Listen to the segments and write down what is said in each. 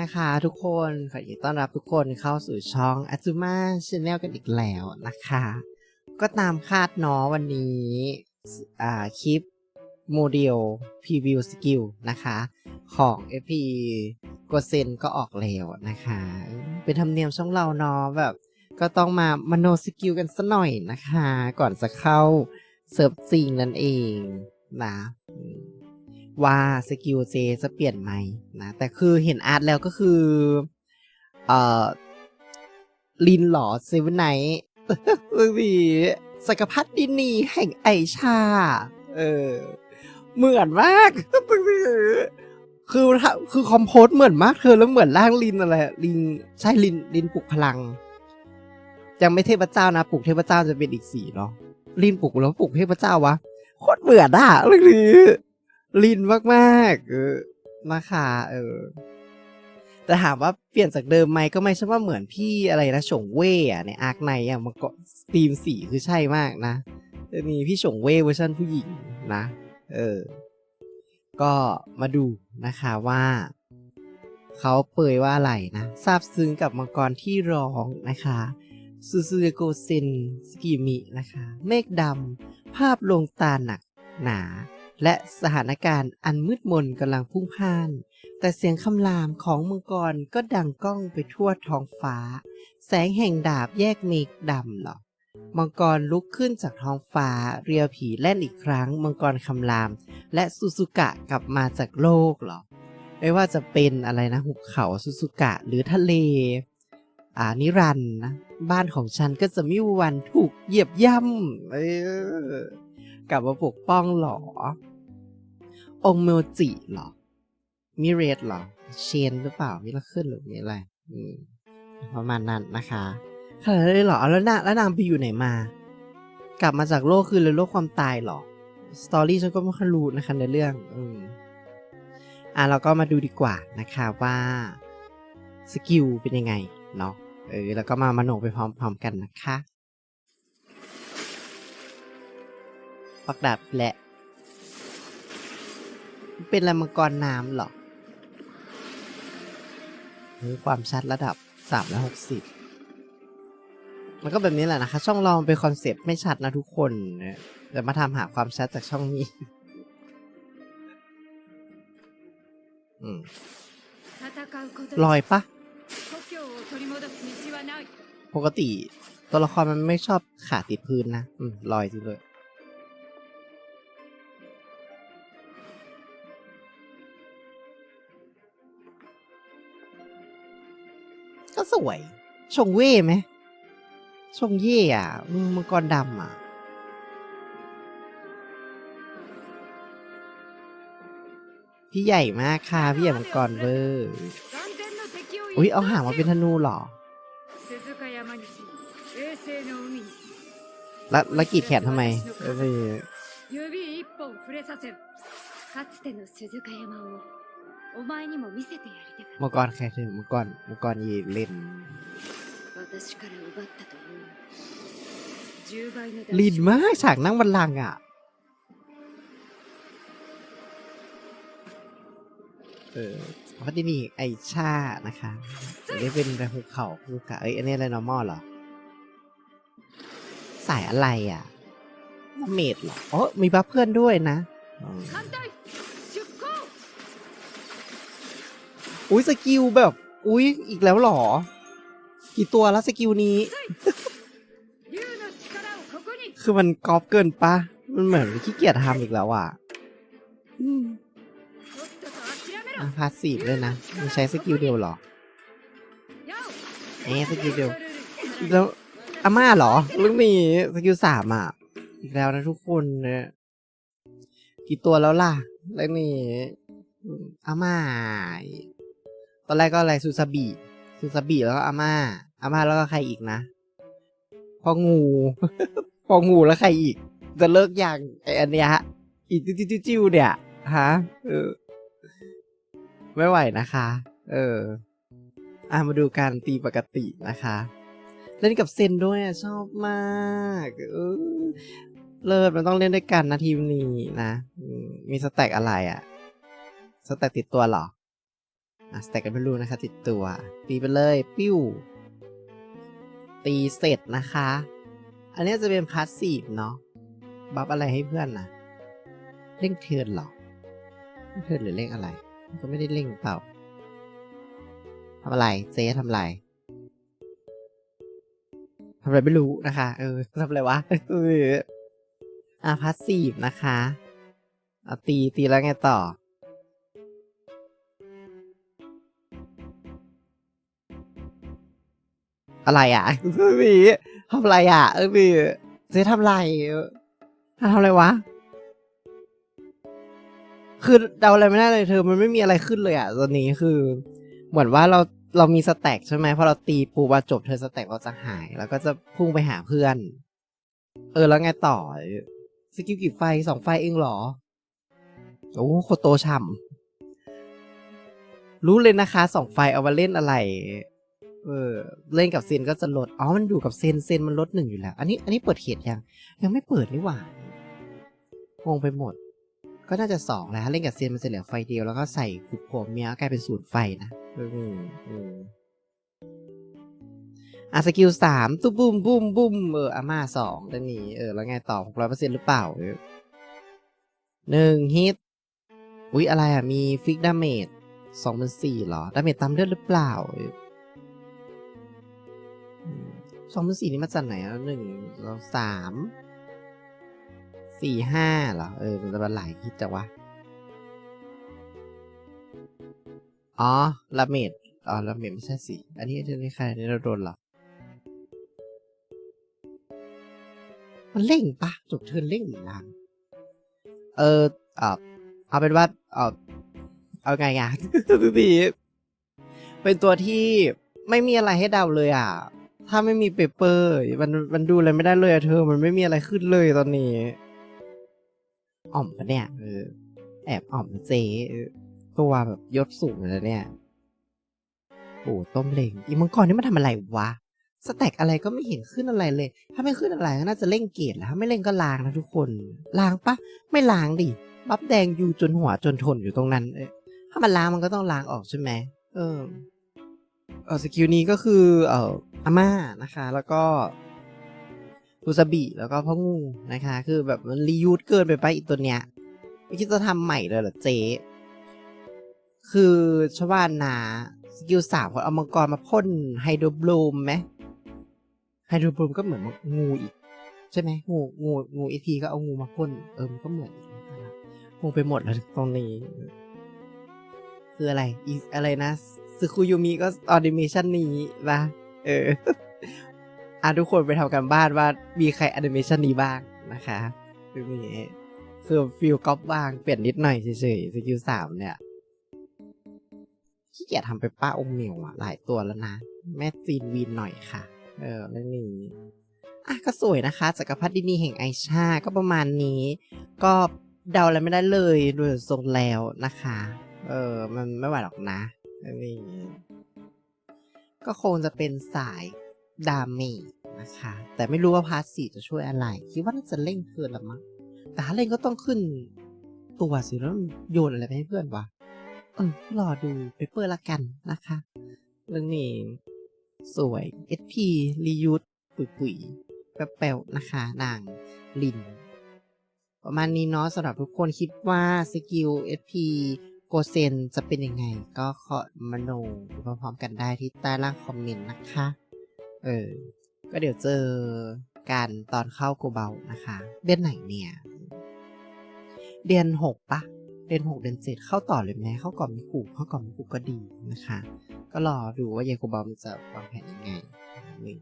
นะคะทุกคนขอยินดีต้อนรับทุกคนเข้าสู่ช่อง Azuma Channel กันอีกแล้วนะคะ ก็ตามคาดเนาะวันนี้อ่าคลิปโมเดลพรีวิวสกิลนะคะ ของ FP กเซนก็ออกแล้วนะคะ เป็นธรรมเนียมช่องเราเนาะแบบ ก็ต้องมามโนสกิลกันสัหน่อยนะคะ ก่อนจะเข้าเซิร์ฟจริงนั่นเองนะ ว่าสกิลเจจะเปลี่ยนไหมนะแต่คือเห็นอาร์ตแล้วก็คือเอ่อลินหลอเซเว่นไนท์สีสกพัดดินีแห่งไอชา เออ เหมือนมากคือคือคอมโพสเหมือนมากเธอแล้วเหมือนร่างลินอะไรลินใช่ลินลินปลุกพลัง ยังไม่เทพเจ้านะปลุกเทพเจ้าจะเป็นอีกสีเนาะลินปลุกแล้วปลุกเทพเจ้าวะโคตรเบื่อด่าเรื่องนี้ ลินมากๆ เออนะคะเออ แต่ถามว่าเปลี่ยนจากเดิมไหมก็ไม่ใช่ว่าเหมือนพี่อะไรนะฉงเว่อะในอาร์คในอะมันก็ตีมสีคือใช่มากนะจะมีพี่ฉงเว่เวอร์ชันผู้หญิงนะ เออ ก็มาดูนะคะว่าเขาเปยว่าอะไรนะซาบซึ้งกับมังกรที่ร้องนะคะซูซูโกเซนสกิมินะคะ เมฆดำภาพลงตาหนักหนา และสถานการณ์อันมืดมนกำลังพุ่งพ่าน แต่เสียงคำรามของมังกรก็ดังก้องไปทั่วท้องฟ้า แสงแห่งดาบแยกเมฆดำหรอกมังกรลุกขึ้นจากท้องฟ้า เรียวผีแล่นอีกครั้ง มังกรคำราม และซูซูกะกลับมาจากโลกหรอ ไม่ว่าจะเป็นอะไรนะหุบเขาซูซูกะหรือทะเล อ่านิรันนะ บ้านของฉันก็จะไม่มีวันถูกเหยียบย่ำเออกลับมาปกป้องหรอ องเมลจิหรอ มิเรตหรอ เชนหรือเปล่ามิลขึ้นหรือมีอะไรประมาณนั้นนะคะขนาดนั้นเลยเหรอแล้วนางแล้วนางไปอยู่ไหนมา กลับมาจากโลกคือเลยโลกความตายหรอ สตอรี่ฉันก็ไม่ค่อยรู้นะคะในเรื่อง อืมอะเราก็มาดูดีกว่านะคะว่าสกิลเป็นยังไงเนาะ เออ แล้วก็มามโนไปพร้อมๆกันนะคะปักดาบและ เป็นลำมังกรน้ำเหรอความชัดระดับสามร้อยหกสิบมันก็แบบนี้แหละนะคะ ช่องเราเป็นคอนเซปต์ไม่ชัดนะทุกคนนะเดี๋ยวมาทำหาความชัดจากช่องนี้อืลอยปะ ปกติตัวละครมันไม่ชอบขาติดพื้นนะ อืมลอยจริงเลย ก็สวย ชงเว่ไหม ชงเย่อะอืมมังกรดำอะ พี่ใหญ่มากค่ะ พี่ใหญ่มังกรเวอร์อุ้ยเอาหางมาเป็นธนูเหรอ แล้วแล้วกรีดแขนทำไมเออ お前にも見せてやりたかっ มังกรใครถึงมังกรมังกรยีเล่น た私から奪ったという10倍の ลีนมากฉากนั่งบันลังก์อ่ะ เออเพราะที่นี่ไอชานะคะอันนี้เป็นแบบภูเขาภูเขาเอ้ยอันนี้อะไร normal เหรอ สายอะไรอ่ะเมดเหรออ๋อมีบัฟเพื่อนด้วยนะอืม อุ้ยสกิลแบบ อุ้ยอีกแล้วหรอ กี่ตัวแล้วสกิลนี้ คือมันกอบเกินปะมันเหมือนขี้เกียจทำอีกแล้วอะพาสีฟเลยนะมันใช้สกิลเดียวหรอเอ๊สกิลเดียว แล้วอาม่าหรอลูกมีสกิลสามอะ อีกแล้วนะทุกคนเนี่ยกี่ตัวแล้วล่ะ แล้วนี่อาม่า ตอนแรกก็อะไรซูซาบิซูซาบิแล้วก็อาม่า อาม่าแล้วก็ใครอีกนะพองู พองูแล้วใครอีก จะเลิกอย่างไออันเนี้ยฮะอีจิ้วจิ้วจิ้วเนี่ยฮะเออ ไม่ไหวนะคะ เอออะมาดูการตีปกตินะคะ เล่นกับเซนด้วยอะชอบมากเออเลิศมันต้องเล่นด้วยกันนะทีมนี้นะมีสแต็กอะไรอะ สแต็กติดตัวหรอ สแต็กกันไม่รู้นะคะติดตัว ตีไปเลย ปิ้ว ตีเสร็จนะคะ อันนี้จะเป็นพาสซีฟเนาะ บัฟอะไรให้เพื่อนนะเร่งเทินหรอเทินหรือเร่งอะไร ก็ไม่ได้เร่งเปล่าทำอะไร เจ๊ทำอะไรทำอะไรไม่รู้นะคะ เออทำอะไรวะอออะพาสซีฟนะคะเอาตีตีแล้วไงต่อ อะไรอะพี่ทำอะไรอะ เออพี่เจ๊ทำอะไรเออทำอะไรวะ คือเดาอะไรไม่ได้เลยเธอ มันไม่มีอะไรขึ้นเลยอะตอนนี้คือ เหมือนว่าเราเรามีสแต็กใช่ไหมพอเราตีปูบาจบเธอสแต็กเราจะหาย แล้วก็จะพุ่งไปหาเพื่อน เออแล้วไงต่อ สกิลกี่ไฟสองไฟเองเหรอ โอ้โคตรโตช่ำรู้เลยนะคะสองไฟเอามาเล่นอะไร เออเล่นกับเซนก็จะลด อ๋อ มันอยู่กับเซนเซนมันลดหนึ่งอยู่แล้ว อันนี้ อันนี้เปิดเขตยัง ยังไม่เปิดนี่หว่างงไปหมด ก็น่าจะสองแล้วเล่นกับเซนมันจะเหลือไฟเดียวแล้วก็ใส่ขุบผมเมียกลายเป็นศูนย์ไฟนะอืมอืมอะสกิลสามตุ๊บบุ้มบุ้มบุ้มเอออาม่าสองจะมีเออแล้วไงต่อหกร้อยเปอร์เซ็นต์หรือเปล่าหนึ่งฮิตอุ๊ยอะไรอะ มีฟิกดาเมจสองเป็นสี่หรอดาเมจตามเลือดหรือเปล่า สองพันสี่นี่มาจากไหนอะหนึ่งสองสามสี่ห้าเหรอ เออ มันจะมาหลายคิดจังวะ อ๋อลาเมดอ๋อลาเมดไม่ใช่สิอันนี้อันนี้ใครอันนี้เราโดนเหรอ มันเร่งปะจบเทิร์นเร่งหรือยังเออเออเอาเป็นว่าเออเอาไงอะดีเป็นตัวที่ไม่มีอะไรให้เดาเลยอะ ถ้าไม่มีเปเปอร์ มันมันดูอะไรไม่ได้เลยอะเธอ มันไม่มีอะไรขึ้นเลยตอนนี้ อ่อมปะเนี่ยเออแอบอ่อมเจตัวแบบยศสูงเลยนะเนี่ยโอ้ต้มเลงอีมังกรนี่มันทำอะไรวะ สแต็กอะไรก็ไม่เห็นขึ้นอะไรเลย ถ้าไม่ขึ้นอะไรก็น่าจะเล่งเกตแล้วถ้าไม่เล่งก็ล้างนะทุกคน ล้างปะ ไม่ล้างดิ บัฟแดงอยู่จนหัวจนทนอยู่ตรงนั้น เอถ้ามันล้างมันก็ต้องล้างออกใช่ไหม เออ เออสกิลนี้ก็คือ เออ อาม่านะคะ แล้วก็อุซาบิแล้วก็พ่องูนะคะ คือแบบมันรียูดเกินไปไปอีกตัวเนี้ยไม่คิดจะทำใหม่เลยเหรอเจ๊ คือชาวบ้านนาสกิลสามคนเอามังกรมาพ่นไฮโดรบลูมไหมไฮโดรบลูมก็เหมือนงูอีก ใช่ไหมงูงูงูอีทีก็เอางูมาพ่นเออมันก็เหมือนงงไปหมดแล้วตรงนี้ คืออะไรอีอะไรนะซึคุยูมิก็ออนิเมชันนี้นะ เอออะทุกคนไปทำกันบ้านว่ามีใครแอนิเมชันนี้บ้างนะคะคือมีคือฟิลก๊อปบ้างเปลี่ยนนิดหน่อยเฉยๆสกิลสามเนี่ยขี้เกียจทำไปป้าองเหมียวอะหลายตัวแล้วนะ แม่จีนวีนหน่อยค่ะ เออเรื่องนี้อะก็สวยนะคะจักรพรรดินีแห่งไอชา ก็ประมาณนี้ ก็เดาอะไรไม่ได้เลยโดยทรงแล้วนะคะ เออ มันไม่ไหวหรอกนะอันนี้ ก็คงจะเป็นสายดาเมจนะคะ แต่ไม่รู้ว่าพาสซีฟจะช่วยอะไร คิดว่าน่าจะเร่งเกินละมั้งแต่ถ้าเร่งก็ต้องขึ้นตัวสิแล้วโยนอะไรไปให้เพื่อนวะเออรอดูเปเปอร์ละกันนะคะ เรื่องนี้สวย SP รียูดปุ๋ยปุ๋ยแป๊วๆนะคะ นางลิน ประมาณนี้เนาะสำหรับทุกคนคิดว่าสกิล SP โกเซนจะเป็นยังไง ก็ขอมโนพร้อมๆกันได้ที่ใต้ล่างคอมเมนต์นะคะ เออ ก็เดี๋ยวเจอการตอนเข้าโกเบานะคะ เดือนไหนเนี่ย เดือนหกปะเดือนหกเดือนเจ็ดเข้าต่อเลยไหมเข้าก่อนมีกูเข้าก่อนมีกูก็ดีนะคะ ก็รอดูว่าเยโกเบามันจะวางแผนยังไงนี่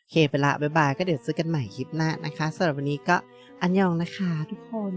โอเคไปละบ๊ายบายก็เดี๋ยวเจอกันใหม่คลิปหน้านะคะสำหรับวันนี้ก็อันยองนะคะทุกคน